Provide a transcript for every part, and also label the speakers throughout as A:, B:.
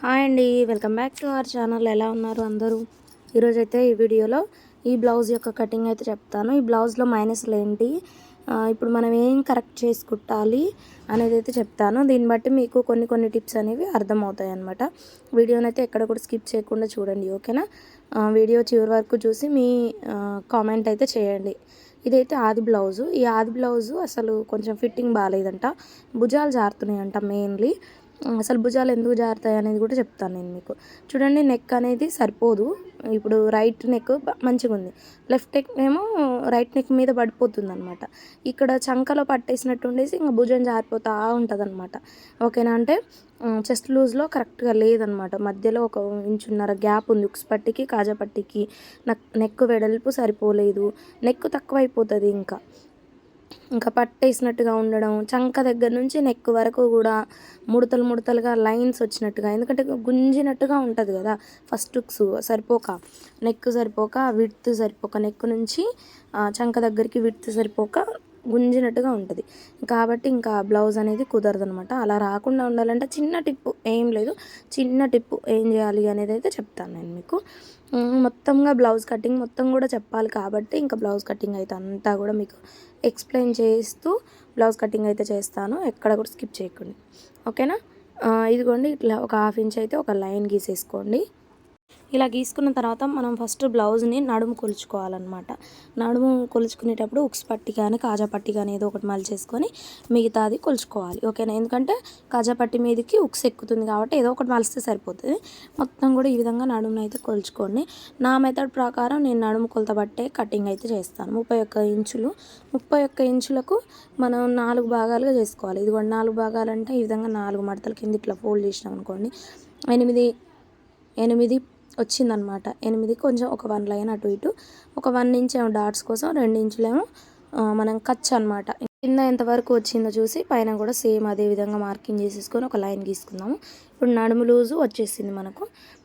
A: Hi అండి welcome back to our channel. ఎలా ఉన్నారు అందరూ? ఈరోజు అయితే ఈ వీడియోలో ఈ బ్లౌజ్ యొక్క కటింగ్ అయితే చెప్తాను. ఈ బ్లౌజ్లో మైనస్లు ఏంటి? ఇప్పుడు మనం ఏం కరెక్ట్ చేసుకుంటాలి అనేది అయితే చెప్తాను. దీన్ని బట్టి మీకు కొన్ని కొన్ని టిప్స్ అనేవి అర్థమవుతాయి అనమాట వీడియోని అయితే ఎక్కడ కూడా స్కిప్ చేయకుండా చూడండి ఓకేనా? వీడియో చివరి వరకు చూసి మీ కామెంట్ అయితే చేయండి. ఇదైతే ఆది బ్లౌజు. ఈ ఆది బ్లౌజు అసలు కొంచెం ఫిట్టింగ్ బాగాలేదంట. భుజాలు జారుతున్నాయంట మెయిన్లీ. అసలు భుజాలు ఎందుకు జారుతాయి అనేది కూడా చెప్తాను నేను మీకు. చూడండి నెక్ అనేది సరిపోదు. ఇప్పుడు రైట్ నెక్ మంచిగా ఉంది. లెఫ్ట్ నెక్ ఏమో రైట్ నెక్ మీద పడిపోతుంది అనమాట ఇక్కడ చంకలో పట్టేసినట్టు ఉండేసి ఇంకా భుజం జారిపోతూ ఉంటుంది అనమాట ఓకేనా? అంటే చెస్ట్ లూజ్లో కరెక్ట్గా లేదనమాట మధ్యలో ఒక ఇంచున్నర గ్యాప్ ఉంది ఉక్స్ పట్టికి కాజా పట్టికి. నెక్ నెక్ వెడల్పు సరిపోలేదు. నెక్ తక్కువైపోతుంది ఇంకా. ఇంకా పట్టేసినట్టుగా ఉండడం చంక దగ్గర నుంచి నెక్ వరకు కూడా ముడతలు ముడతలుగా లైన్స్ వచ్చినట్టుగా ఎందుకంటే గుంజినట్టుగా ఉంటుంది కదా ఫస్ట్ సరిపోక నెక్ సరిపోక విడ్త్ సరిపోక నెక్ నుంచి చంక దగ్గరికి విడ్త్ సరిపోక గుంజినట్టుగా ఉంటుంది. కాబట్టి ఇంకా బ్లౌజ్ అనేది కుదరదు అనమాట అలా రాకుండా ఉండాలంటే చిన్న టిప్పు ఏం లేదు. చిన్న టిప్పు ఏం చేయాలి అనేది అయితే చెప్తాను నేను మీకు. మొత్తంగా బ్లౌజ్ కటింగ్ మొత్తం కూడా చెప్పాలి కాబట్టి ఇంకా బ్లౌజ్ కటింగ్ అయితే అంతా కూడా మీకు ఎక్స్ప్లెయిన్ చేస్తూ బ్లౌజ్ కటింగ్ అయితే చేస్తాను. ఎక్కడ కూడా స్కిప్ చేయకండి. ఓకేనా? ఇదిగోండి ఇట్లా ఒక హాఫ్ ఇంచ్ అయితే ఒక లైన్ గీసేసుకోండి. ఇలా గీసుకున్న తర్వాత మనం ఫస్ట్ బ్లౌజ్ని నడుము కొలుచుకోవాలన్నమాట. నడుము కొలుచుకునేటప్పుడు ఉక్స్ పట్టి కానీ కాజా పట్టి కానీ ఏదో ఒకటి మలిచేసుకొని మిగతాది కొలుచుకోవాలి. ఓకేనా? ఎందుకంటే కాజా పట్టి మీదకి ఉక్స్ ఎక్కుతుంది కాబట్టి ఏదో ఒకటి మలిస్తే సరిపోతుంది. మొత్తం కూడా ఈ విధంగా నడుమును అయితే కొలుచుకోండి. నా మెథడ్ ప్రకారం నేను నడుము కొలత బట్టే కటింగ్ అయితే చేస్తాను. ముప్పై ఒక్క ఇంచులు ముప్పై ఒక్క ఇంచులకు మనం నాలుగు భాగాలుగా చేసుకోవాలి. ఇదిగోండి నాలుగు భాగాలు అంటే ఈ విధంగా నాలుగు మడతల కింద ఇట్లా ఫోల్డ్ చేసినాం అనుకోండి ఎనిమిది ఎనిమిది వచ్చిందనమాట. ఎనిమిది కొంచెం ఒక వన్ లైన్ అటు ఇటు. ఒక వన్ ఇంచ్ ఏమో డాట్స్ కోసం రెండు ఇంచులేమో మనం కచ్ అనమాట కింద ఎంతవరకు వచ్చిందో చూసి పైన కూడా సేమ్ అదే విధంగా మార్కింగ్ చేసేసుకొని ఒక లైన్ గీసుకుందాము. ఇప్పుడు నడుము లూజు వచ్చేసింది మనకు.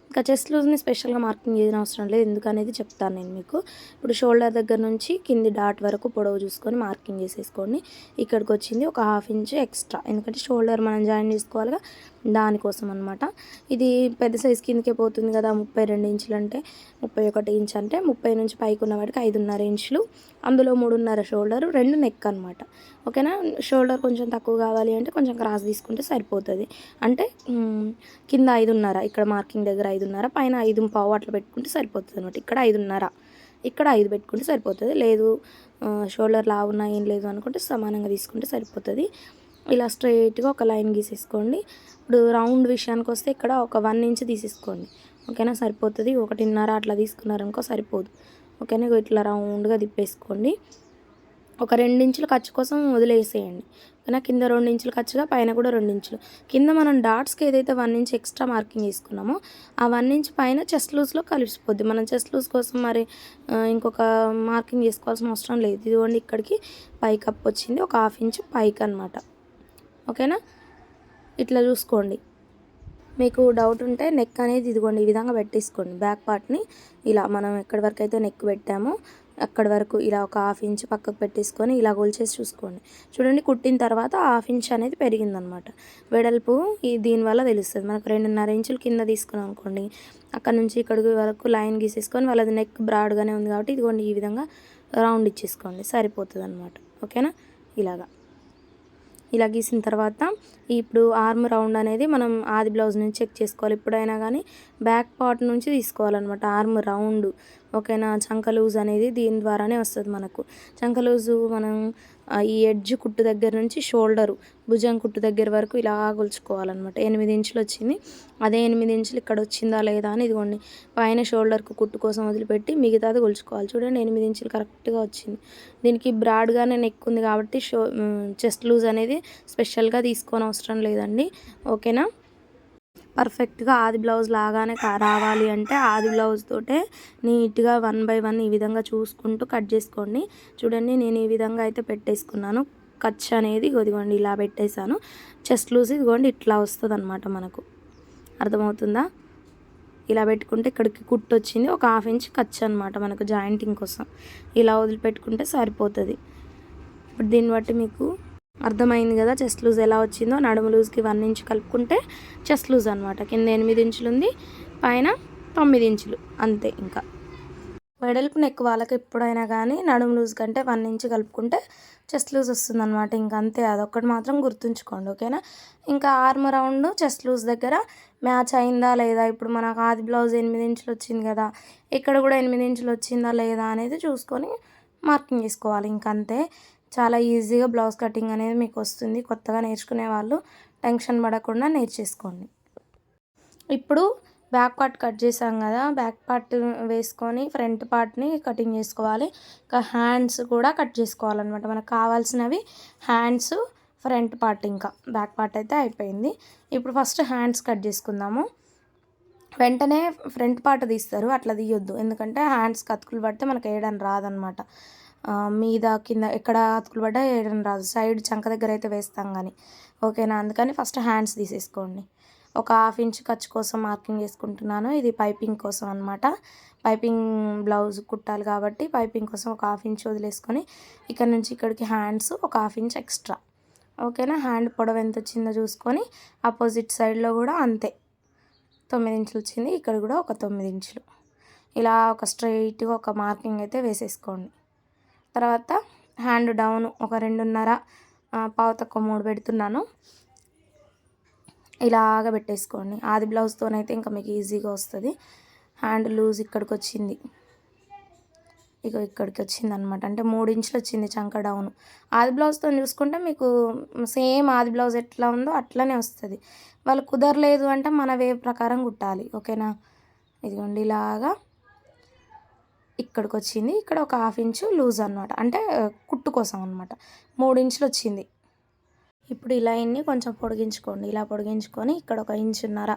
A: ఇంకా చెస్ట్ లూజ్ని స్పెషల్గా మార్కింగ్ చేయడం అవసరం లేదు ఎందుకనేది చెప్తాను నేను మీకు. ఇప్పుడు షోల్డర్ దగ్గర నుంచి కింది డాట్ వరకు పొడవు చూసుకొని మార్కింగ్ చేసేసుకోండి. ఇక్కడికి వచ్చింది ఒక హాఫ్ ఇంచ్ ఎక్స్ట్రా. ఎందుకంటే షోల్డర్ మనం జాయిన్ చేసుకోవాలిగా దానికోసం అనమాట ఇది పెద్ద సైజ్ కిందకే పోతుంది కదా ముప్పై రెండు ఇంచులు అంటే ముప్పై ఒకటి ఇంచ్ అంటే ముప్పై నుంచి పైకి ఉన్న వాడికి ఐదున్నర ఇంచులు అందులో మూడున్నర షోల్డర్ రెండు నెక్ అనమాట ఓకేనా? షోల్డర్ కొంచెం తక్కువ కావాలి అంటే కొంచెం క్రాస్ తీసుకుంటే సరిపోతుంది. అంటే కింద ఐదున్నర ఇక్కడ మార్కింగ్ దగ్గర ఐదున్నర పైన ఐదు పావు అట్లా పెట్టుకుంటే సరిపోతుంది అనమాట ఇక్కడ ఐదున్నర ఇక్కడ ఐదు పెట్టుకుంటే సరిపోతుంది. లేదు షోల్డర్ లావున్నా ఏం లేదు అనుకుంటే సమానంగా తీసుకుంటే సరిపోతుంది. ఇలా స్ట్రైట్గా ఒక లైన్ గీసేసుకోండి. ఇప్పుడు రౌండ్ విషయానికి వస్తే ఇక్కడ ఒక వన్ ఇంచ్ తీసేసుకోండి. ఓకేనా? సరిపోతుంది. ఒకటిన్నర అట్లా తీసుకున్నారనుకో సరిపోదు. ఓకేనా? ఇట్లా రౌండ్గా తిప్పేసుకోండి. ఒక రెండించుల ఖర్చు కోసం వదిలేసేయండి. ఓకేనా? కింద రెండు ఇంచులు ఖర్చుగా పైన కూడా రెండు ఇంచులు. కింద మనం డాట్స్కి ఏదైతే వన్ ఇంచ్ ఎక్స్ట్రా మార్కింగ్ తీసుకున్నామో ఆ వన్ ఇంచ్ పైన చెస్ట్ లూజ్లో కలిసిపోద్ది. మనం చెస్ట్ లూజ్ కోసం మరి ఇంకొక మార్కింగ్ చేసుకోవాల్సిన అవసరం లేదు. ఇదిగోండి ఇక్కడికి పైకప్ వచ్చింది. ఒక హాఫ్ ఇంచ్ పైకి అనమాట ఓకేనా? ఇట్లా చూసుకోండి. మీకు డౌట్ ఉంటే నెక్ అనేది ఇదిగోండి ఈ విధంగా పెట్టేసుకోండి. బ్యాక్ పార్ట్ని ఇలా మనం ఎక్కడి వరకు అయితే నెక్ పెట్టామో అక్కడి వరకు ఇలా ఒక హాఫ్ ఇంచ్ పక్కకు పెట్టేసుకొని ఇలా గోల్చేసి చూసుకోండి. చూడండి కుట్టిన తర్వాత హాఫ్ ఇంచ్ అనేది పెరిగిందనమాట. వెడల్పు ఈ దీనివల్ల తెలుస్తుంది. మనకు రెండున్నర ఇంచులు కింద తీసుకున్నాం అనుకోండి అక్కడ నుంచి ఇక్కడికి వరకు లైన్ గీసేసుకొని వాళ్ళది నెక్ బ్రాడ్గానే ఉంది కాబట్టి ఇదిగోండి ఈ విధంగా రౌండ్ ఇచ్చేసుకోండి. సరిపోతుంది అనమాట ఓకేనా? ఇలాగా. ఇలా గీసిన తర్వాత ఇప్పుడు ఆర్మ్ రౌండ్ అనేది మనం ఆది బ్లౌజ్ నుంచి చెక్ చేసుకోవాలి. ఎప్పుడైనా కానీ బ్యాక్ పార్ట్ నుంచి తీసుకోవాలన్నమాట ఆర్మ్ రౌండ్ ఓకేనా? చంక లూజ్ అనేది దీని ద్వారానే వస్తుంది మనకు. చంక లూజు మనం ఈ ఎడ్జ్ కుట్టు దగ్గర నుంచి షోల్డరు భుజం కుట్టు దగ్గర వరకు ఇలా కొలుచుకోవాలన్నమాట. ఎనిమిది ఇంచులు వచ్చింది. అదే ఎనిమిది ఇంచులు ఇక్కడ వచ్చిందా లేదా అని ఇదిగోండి. పైన షోల్డర్కు కుట్టు కోసం వదిలిపెట్టి మిగతాది కొలుచుకోవాలి. చూడండి ఎనిమిది ఇంచులు కరెక్ట్గా వచ్చింది. దీనికి బ్రాడ్గానే నెక్ ఉంది కాబట్టి షో చెస్ట్ లూజ్ అనేది స్పెషల్గా తీసుకోని అవసరం లేదండి. ఓకేనా? పర్ఫెక్ట్గా ఆది బ్లౌజ్ లాగానే రావాలి అంటే ఆది బ్లౌజ్ తోటే నీట్గా వన్ బై వన్ ఈ విధంగా చూసుకుంటూ కట్ చేసుకోండి. చూడండి నేను ఈ విధంగా అయితే పెట్టేసుకున్నాను. కచ్ అనేది ఇదిగోండి ఇలా పెట్టేశాను. చెస్ట్ లూజ్ ఇదిగోండి ఇట్లా వస్తుంది అనమాట మనకు. అర్థమవుతుందా? ఇలా పెట్టుకుంటే ఇక్కడికి కుట్టు వచ్చింది ఒక హాఫ్ ఇంచ్ కచ్ అనమాట మనకు జాయింటింగ్ కోసం. ఇలా వదిలిపెట్టుకుంటే సరిపోతుంది. ఇప్పుడు దీన్ని బట్టి మీకు అర్థమైంది కదా చెస్ట్ లూజ్ ఎలా వచ్చిందో? నడుము లూజ్కి వన్ ఇంచ్ కలుపుకుంటే చెస్ట్ లూజ్ అనమాట కింద ఎనిమిది ఇంచులు ఉంది పైన తొమ్మిది ఇంచులు అంతే ఇంకా. వెడల్పు నెక్ వాళ్ళకి ఎప్పుడైనా కానీ నడుము లూజ్ కంటే వన్ ఇంచ్ కలుపుకుంటే చెస్ట్ లూజ్ వస్తుంది అనమాట ఇంకా అంతే. అదొక్కటి మాత్రం గుర్తుంచుకోండి ఓకేనా? ఇంకా ఆర్మ్ రౌండ్ చెస్ట్ లూజ్ దగ్గర మ్యాచ్ అయిందా లేదా? ఇప్పుడు మనకు ఆది బ్లౌజ్ ఎనిమిది ఇంచులు వచ్చింది కదా ఇక్కడ కూడా ఎనిమిది ఇంచులు వచ్చిందా లేదా అనేది చూసుకొని మార్కింగ్ చేసుకోవాలి ఇంకంతే చాలా ఈజీగా బ్లౌజ్ కటింగ్ అనేది మీకు వస్తుంది కొత్తగా నేర్చుకునే వాళ్ళు టెన్షన్ పడకుండా నేర్చేసుకోండి. ఇప్పుడు బ్యాక్ పార్ట్ కట్ చేసాం కదా బ్యాక్ పార్ట్ వేసుకొని ఫ్రంట్ పార్ట్ని కటింగ్ చేసుకోవాలి. ఇంకా హ్యాండ్స్ కూడా కట్ చేసుకోవాలన్నమాట. మనకు కావాల్సినవి హ్యాండ్స్ ఫ్రంట్ పార్ట్ ఇంకా బ్యాక్ పార్ట్ అయితే అయిపోయింది. ఇప్పుడు ఫస్ట్ హ్యాండ్స్ కట్ చేసుకుందాము. వెంటనే ఫ్రంట్ పార్ట్ తీస్తారు అట్లా తీయొద్దు. ఎందుకంటే హ్యాండ్స్ కతుకులు పడితే మనకు వేయడానికి రాదనమాట మీద కింద ఎక్కడ అతుకులు పడ్డా వేయడం రాదు. సైడ్ చంక దగ్గర అయితే వేస్తాం కానీ ఓకేనా? అందుకని ఫస్ట్ హ్యాండ్స్ తీసేసుకోండి. ఒక హాఫ్ ఇంచ్ ఖర్చు కోసం మార్కింగ్ చేసుకుంటున్నాను ఇది పైపింగ్ కోసం అనమాట పైపింగ్ బ్లౌజ్ కుట్టాలి కాబట్టి పైపింగ్ కోసం ఒక హాఫ్ ఇంచ్ వదిలేసుకొని ఇక్కడ నుంచి ఇక్కడికి హ్యాండ్స్ ఒక హాఫ్ ఇంచ్ ఎక్స్ట్రా. ఓకేనా? హ్యాండ్ పొడవు ఎంత వచ్చిందో చూసుకొని ఆపోజిట్ సైడ్లో కూడా అంతే. తొమ్మిది ఇంచులు వచ్చింది. ఇక్కడ కూడా ఒక తొమ్మిది ఇంచులు. ఇలా ఒక స్ట్రైట్గా ఒక మార్కింగ్ అయితే వేసేసుకోండి. తర్వాత హ్యాండ్ డౌన్ ఒక రెండున్నర పావు తక్కువ మూడు పెడుతున్నాను. ఇలాగ పెట్టేసుకోండి. ఆది బ్లౌజ్తోనైతే ఇంకా మీకు ఈజీగా వస్తుంది. హ్యాండ్ లూజ్ ఇక్కడికి వచ్చింది ఇక ఇక్కడికి వచ్చింది అనమాట అంటే మూడు ఇంచులు వచ్చింది చంక డౌన్. ఆది బ్లౌజ్తో చూసుకుంటే మీకు సేమ్ ఆది బ్లౌజ్ ఎట్లా ఉందో అట్లనే వస్తుంది. వాళ్ళు కుదరలేదు అంటే మన వే ప్రకారం కుట్టాలి. ఓకేనా? ఇదిగోండి ఇలాగా ఇక్కడికి వచ్చింది ఇక్కడ ఒక హాఫ్ ఇంచు లూజ్ అనమాట అంటే కుట్టు కోసం అనమాట మూడు ఇంచులు వచ్చింది. ఇప్పుడు ఇలా ఇన్ని కొంచెం పొడిగించుకోండి. ఇలా పొడిగించుకొని ఇక్కడ ఒక ఇంచున్నర.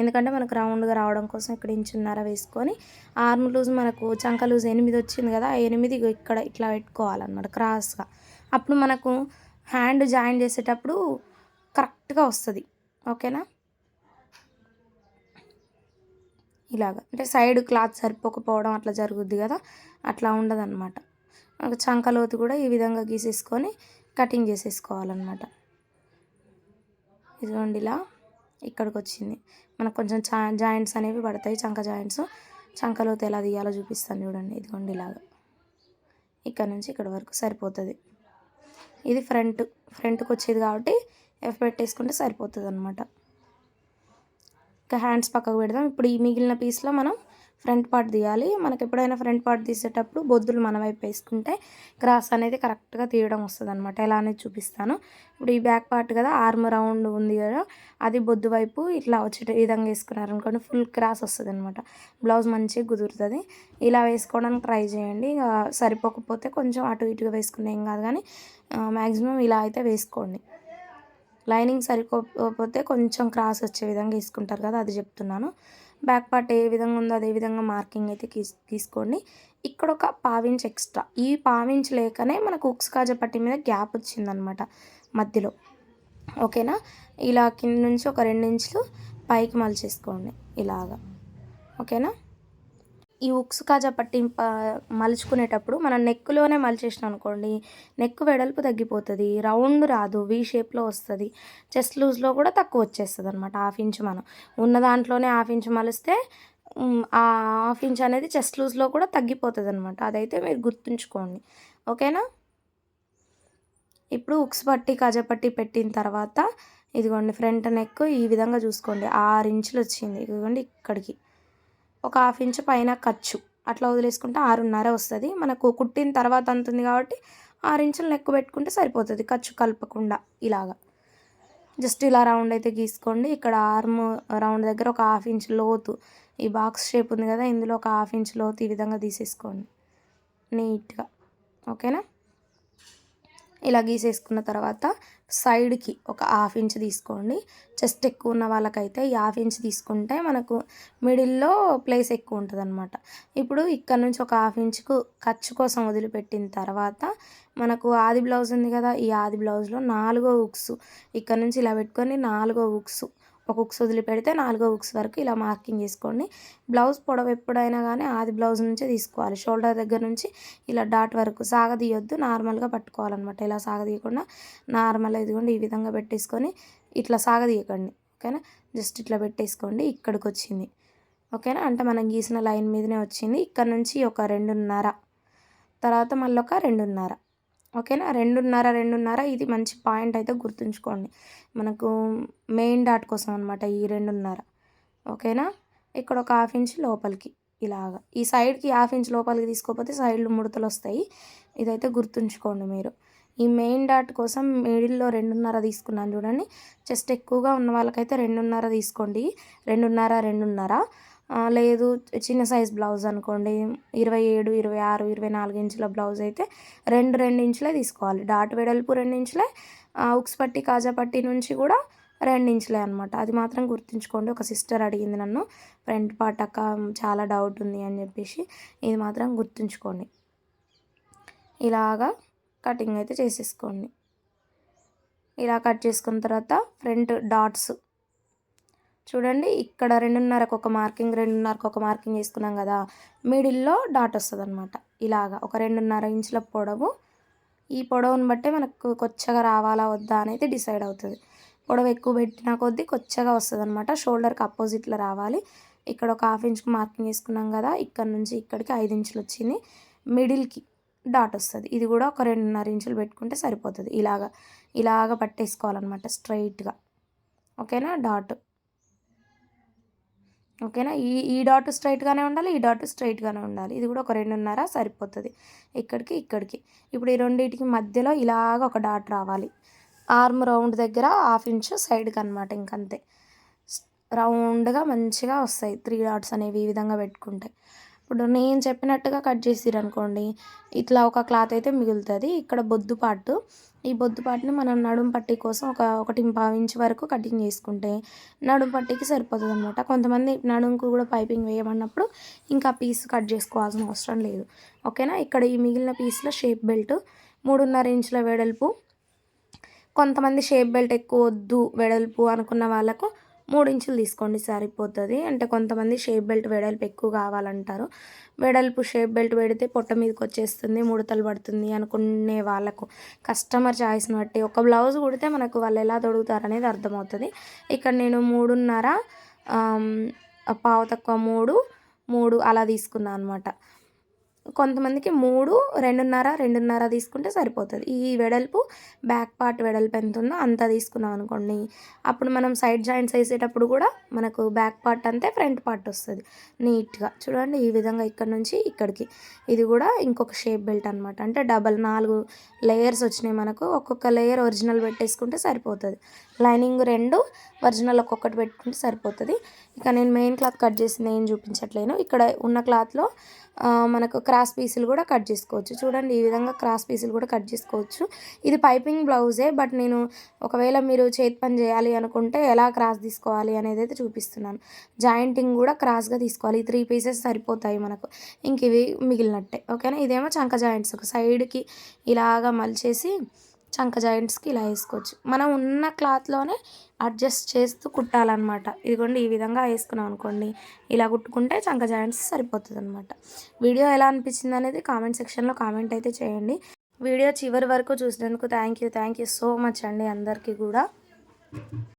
A: ఎందుకంటే మనకు రౌండ్గా రావడం కోసం ఇక్కడ ఇంచున్నర వేసుకొని ఆర్మ్ లూజ్ మనకు చంక లూజ్ ఎనిమిది వచ్చింది కదా ఎనిమిది ఇక్కడ ఇట్లా పెట్టుకోవాలన్నమాట క్రాస్గా. అప్పుడు మనకు హ్యాండ్ జాయిన్ చేసేటప్పుడు కరెక్ట్గా వస్తుంది. ఓకేనా? ఇలాగ. అంటే సైడ్ క్లాత్ సరిపోకపోవడం అట్లా జరుగుద్ది కదా అట్లా ఉండదన్నమాట. చంకలోతు కూడా ఈ విధంగా గీసేసుకొని కటింగ్ చేసేసుకోవాలన్నమాట. ఇదిగోండి ఇలా ఇక్కడికి వచ్చింది మనకు కొంచెం చా జాయింట్స్ అనేవి పడతాయి చంక జాయింట్స్. చంకలోతు ఎలా తీయాలో చూపిస్తాను చూడండి. ఇదిగోండి ఇలాగా. ఇక్కడ నుంచి ఇక్కడ వరకు సరిపోతుంది. ఇది ఫ్రంట్ ఫ్రంట్కి వచ్చేది కాబట్టి ఎఫ్ పెట్టేసుకుంటే సరిపోతుంది అనమాట ఇంకా హ్యాండ్స్ పక్కకు పెడదాం. ఇప్పుడు ఈ మిగిలిన పీస్లో మనం ఫ్రంట్ పార్ట్ తీయాలి. మనకి ఎప్పుడైనా ఫ్రంట్ పార్ట్ తీసేటప్పుడు బొద్దులు మన వైపు వేసుకుంటే క్రాస్ అనేది కరెక్ట్గా తీయడం వస్తుంది అనమాట ఎలా అనేది చూపిస్తాను. ఇప్పుడు ఈ బ్యాక్ పార్ట్ కదా ఆర్మ్ రౌండ్ ఉంది కదా అది బొద్దు వైపు ఇట్లా వచ్చే విధంగా వేసుకున్నారు అనుకోండి ఫుల్ క్రాస్ వస్తుంది అనమాట బ్లౌజ్ మంచిగా కుదురుతుంది. ఇలా వేసుకోవడానికి ట్రై చేయండి. సరిపోకపోతే కొంచెం అటు ఇటుగా వేసుకునే ఏం కాదు కానీ మ్యాక్సిమం ఇలా అయితే వేసుకోండి. లైనింగ్ సరిపోతే కొంచెం క్రాస్ వచ్చే విధంగా తీసుకుంటారు కదా అది చెప్తున్నాను. బ్యాక్ పార్ట్ ఏ విధంగా ఉందో అదే విధంగా మార్కింగ్ అయితే తీసుకోండి ఇక్కడ ఒక పావించ్ ఎక్స్ట్రా. ఈ పావించ్ లేకనే మనకు ఉక్స్ కాజ పట్టి మీద గ్యాప్ వచ్చిందనమాట మధ్యలో. ఓకేనా? ఇలా కింద నుంచి ఒక రెండు ఇంచులు పైకి మలిచేసుకోండి. ఇలాగా. ఓకేనా? ఈ ఉక్స్ కాజా పట్టి మలుచుకునేటప్పుడు మనం నెక్లోనే మలిచేసినాం అనుకోండి నెక్ వెడల్పు తగ్గిపోతుంది రౌండ్ రాదు వీ షేప్లో వస్తుంది చెస్ట్ లూజ్లో కూడా తక్కువ వచ్చేస్తుంది అనమాట హాఫ్ ఇంచ్ మనం. ఉన్న దాంట్లోనే హాఫ్ ఇంచ్ మలిస్తే ఆ హాఫ్ ఇంచ్ అనేది చెస్ట్ లూజ్లో కూడా తగ్గిపోతుంది అనమాట అదైతే మీరు గుర్తుంచుకోండి. ఓకేనా? ఇప్పుడు ఉక్స్ పట్టి కాజపట్టి పెట్టిన తర్వాత ఇదిగోండి ఫ్రంట్ నెక్ ఈ విధంగా చూసుకోండి. ఆరు ఇంచులు వచ్చింది ఇదిగోండి ఇక్కడికి. ఒక హాఫ్ ఇంచ్ పైన ఖర్చు. అట్లా వదిలేసుకుంటే ఆరున్నర వస్తుంది. మనకు కుట్టిన తర్వాత అంతుంది కాబట్టి ఆరు ఇంచులు నెక్కు పెట్టుకుంటే సరిపోతుంది ఖర్చు కలపకుండా ఇలాగా. జస్ట్ ఇలా రౌండ్ అయితే గీసుకోండి. ఇక్కడ ఆర్మ్ రౌండ్ దగ్గర ఒక హాఫ్ ఇంచ్ లోతు ఈ బాక్స్ షేప్ ఉంది కదా ఇందులో ఒక హాఫ్ ఇంచ్ లోతు ఈ విధంగా తీసేసుకోండి. నీట్గా. ఓకేనా? ఇలా గీసేసుకున్న తర్వాత సైడ్కి ఒక హాఫ్ ఇంచ్ తీసుకోండి. చెస్ట్ ఎక్కువ ఉన్న వాళ్ళకైతే ఈ హాఫ్ ఇంచ్ తీసుకుంటే మనకు మిడిల్లో ప్లేస్ ఎక్కువ ఉంటుంది అనమాట ఇప్పుడు ఇక్కడ నుంచి ఒక హాఫ్ ఇంచ్కు ఖర్చు కోసం వదిలిపెట్టిన తర్వాత మనకు ఆది బ్లౌజ్ ఉంది కదా ఈ ఆది బ్లౌజ్లో నాలుగో ఉక్స్ ఇక్కడ నుంచి ఇలా పెట్టుకొని నాలుగో ఉక్స్ ఒక ఉక్స్ వదిలిపెడితే నాలుగో ఉక్స్ వరకు ఇలా మార్కింగ్ చేసుకోండి. బ్లౌజ్ పొడవు ఎప్పుడైనా కానీ ఆది బ్లౌజ్ నుంచే తీసుకోవాలి. షోల్డర్ దగ్గర నుంచి ఇలా డాట్ వరకు సాగదీయొద్దు. నార్మల్గా పట్టుకోవాలన్నమాట. ఇలా సాగదీయకుండా నార్మల్ ఇదిగోండి ఈ విధంగా పెట్టేసుకొని ఇట్లా సాగదీయకండి. ఓకేనా? జస్ట్ ఇట్లా పెట్టేసుకోండి. ఇక్కడికి వచ్చింది ఓకేనా? అంటే మనం గీసిన లైన్ మీదనే వచ్చింది. ఇక్కడ నుంచి ఒక రెండున్నర. తర్వాత మళ్ళీ ఒక రెండున్నర. ఓకేనా? రెండున్నర రెండున్నర ఇది మంచి పాయింట్ అయితే గుర్తుంచుకోండి. మనకు మెయిన్ డాట్ కోసం అనమాట ఈ రెండున్నర. ఓకేనా? ఇక్కడ ఒక హాఫ్ ఇంచ్ లోపలికి ఇలాగా. ఈ సైడ్కి హాఫ్ ఇంచ్ లోపలికి తీసుకోకపోతే సైడ్లు ముడతలు వస్తాయి. ఇదైతే గుర్తుంచుకోండి మీరు. ఈ మెయిన్ డాట్ కోసం మిడిల్లో రెండున్నర తీసుకున్నాను చూడండి. చెస్ట్ ఎక్కువగా ఉన్న వాళ్ళకైతే రెండున్నర తీసుకోండి. రెండున్నర రెండున్నర. లేదు చిన్న సైజ్ బ్లౌజ్ అనుకోండి. ఇరవై ఏడు ఇరవై ఆరు ఇరవై నాలుగు ఇంచుల బ్లౌజ్ అయితే రెండు రెండు ఇంచులే తీసుకోవాలి. డాట్ వెడల్పు రెండు ఇంచులే ఉక్స్ పట్టి కాజా పట్టి నుంచి కూడా రెండు ఇంచులే అనమాట అది మాత్రం గుర్తుంచుకోండి. ఒక సిస్టర్ అడిగింది నన్ను ఫ్రంట్ పార్ట్ అక్క చాలా డౌట్ ఉంది అని చెప్పేసి ఇది మాత్రం గుర్తుంచుకోండి. ఇలాగా కటింగ్ అయితే చేసేసుకోండి. ఇలా కట్ చేసుకున్న తర్వాత ఫ్రంట్ డాట్స్ చూడండి ఇక్కడ రెండున్నరకు ఒక మార్కింగ్ రెండున్నరకు ఒక మార్కింగ్ వేసుకున్నాం కదా మిడిల్లో డాట్ వస్తుంది అనమాట ఇలాగా ఒక రెండున్నర ఇంచుల పొడవు. ఈ పొడవుని బట్టే మనకు కొచ్చగా రావాలా వద్దా అనేది డిసైడ్ అవుతుంది. పొడవు ఎక్కువ పెట్టిన కొద్దీ కొచ్చగా వస్తుంది అనమాట షోల్డర్కి అపోజిట్లో రావాలి. ఇక్కడ ఒక హాఫ్ ఇంచ్కి మార్కింగ్ వేసుకున్నాం కదా ఇక్కడ నుంచి ఇక్కడికి ఐదు ఇంచులు వచ్చింది. మిడిల్కి డాట్ వస్తుంది. ఇది కూడా ఒక రెండున్నర ఇంచులు పెట్టుకుంటే సరిపోతుంది. ఇలాగా ఇలాగ పట్టేసుకోవాలన్నమాట స్ట్రైట్గా. ఓకేనా? డాట్. ఓకేనా? ఈ ఈ డాట్ స్ట్రైట్గానే ఉండాలి ఈ డాట్ స్ట్రైట్గానే ఉండాలి. ఇది కూడా ఒక రెండున్నర సరిపోతుంది. ఇక్కడికి ఇక్కడికి. ఇప్పుడు ఈ రెండింటికి మధ్యలో ఇలాగ ఒక డాట్ రావాలి. ఆర్మ్ రౌండ్ దగ్గర హాఫ్ ఇంచ్ సైడ్కి అనమాట ఇంకంతే. రౌండ్గా మంచిగా వస్తాయి. త్రీ డాట్స్ అనేవి ఈ విధంగా పెట్టుకుంటే. ఇప్పుడు నేను చెప్పినట్టుగా కట్ చేసిరు అనుకోండి ఇట్లా ఒక క్లాత్ అయితే మిగులుతుంది. ఇక్కడ బొద్దు ఈ బొద్దు మనం నడుం పట్టి కోసం ఒక ఒకటి పావు ఇంచ్ వరకు కటింగ్ చేసుకుంటే నడుం పట్టికి సరిపోతుంది అనమాట కొంతమంది నడుంకు కూడా పైపింగ్ వేయమన్నప్పుడు ఇంకా పీస్ కట్ చేసుకోవాల్సిన అవసరం లేదు. ఓకేనా? ఇక్కడ ఈ మిగిలిన పీస్లో షేప్ బెల్ట్ మూడున్నర ఇంచుల వెడల్పు. కొంతమంది షేప్ బెల్ట్ ఎక్కువ వద్దు వెడల్పు అనుకున్న వాళ్ళకు మూడు ఇంచులు తీసుకోండి సరిపోతుంది. అంటే కొంతమంది షేప్ బెల్ట్ వెడల్పు ఎక్కువ కావాలంటారు. వెడల్పు షేప్ బెల్ట్ పెడితే పొట్ట మీదకి వచ్చేస్తుంది ముడతలు పడుతుంది అనుకునే వాళ్ళకు కస్టమర్ చాయిస్ని బట్టి. ఒక బ్లౌజ్ కుడితే మనకు వాళ్ళు ఎలా తొడుగుతారు అనేది అర్థమవుతుంది. ఇక్కడ నేను మూడున్నర పావు తక్కువ మూడు మూడు అలా తీసుకున్నాను అనమాట కొంతమందికి మూడు రెండున్నర రెండున్నర తీసుకుంటే సరిపోతుంది. ఈ వెడల్పు బ్యాక్ పార్ట్ వెడల్పు ఎంత ఉందో అంత తీసుకున్నాం అనుకోండి. అప్పుడు మనం సైడ్ జాయింట్స్ వేసేటప్పుడు కూడా మనకు బ్యాక్ పార్ట్ అంతే ఫ్రంట్ పార్ట్ వస్తుంది. నీట్గా. చూడండి ఈ విధంగా ఇక్కడ నుంచి ఇక్కడికి. ఇది కూడా ఇంకొక షేప్ బెల్ట్ అనమాట అంటే డబల్ నాలుగు లేయర్స్ వచ్చినాయి మనకు. ఒక్కొక్క లేయర్ ఒరిజినల్ పెట్టేసుకుంటే సరిపోతుంది. లైనింగ్ రెండు ఒరిజినల్ ఒక్కొక్కటి పెట్టుకుంటే సరిపోతుంది. ఇక నేను మెయిన్ క్లాత్ కట్ చేసింది ఏం చూపించట్లేను. ఇక్కడ ఉన్న క్లాత్లో మనకు క్రాస్ పీసులు కూడా కట్ చేసుకోవచ్చు. చూడండి ఈ విధంగా క్రాస్ పీసులు కూడా కట్ చేసుకోవచ్చు. ఇది పైపింగ్ బ్లౌజే బట్ నేను ఒకవేళ మీరు చేతి పని చేయాలి అనుకుంటే ఎలా క్రాస్ తీసుకోవాలి అనేది అయితే చూపిస్తున్నాను. జాయింటింగ్ కూడా క్రాస్గా తీసుకోవాలి. ఈ త్రీ పీసెస్ సరిపోతాయి మనకు. ఇంక ఇవి మిగిలినట్టే. ఓకేనా? ఇదేమో చంక జాయింట్స్. ఒక సైడ్కి ఇలాగా మలిచేసి చంక జాయింట్స్కి ఇలా వేసుకోవచ్చు. మనం ఉన్న క్లాత్లోనే అడ్జస్ట్ చేస్తూ కుట్టాలన్నమాట. ఇదిగోండి ఈ విధంగా వేసుకున్నాం అనుకోండి ఇలా కుట్టుకుంటే చంక జాయింట్స్ సరిపోతుంది అనమాట వీడియో ఎలా అనిపించింది అనేది కామెంట్ సెక్షన్లో కామెంట్ అయితే చేయండి. వీడియో చివరి వరకు చూసినందుకు thank you thank you so much అండి అందరికీ కూడా.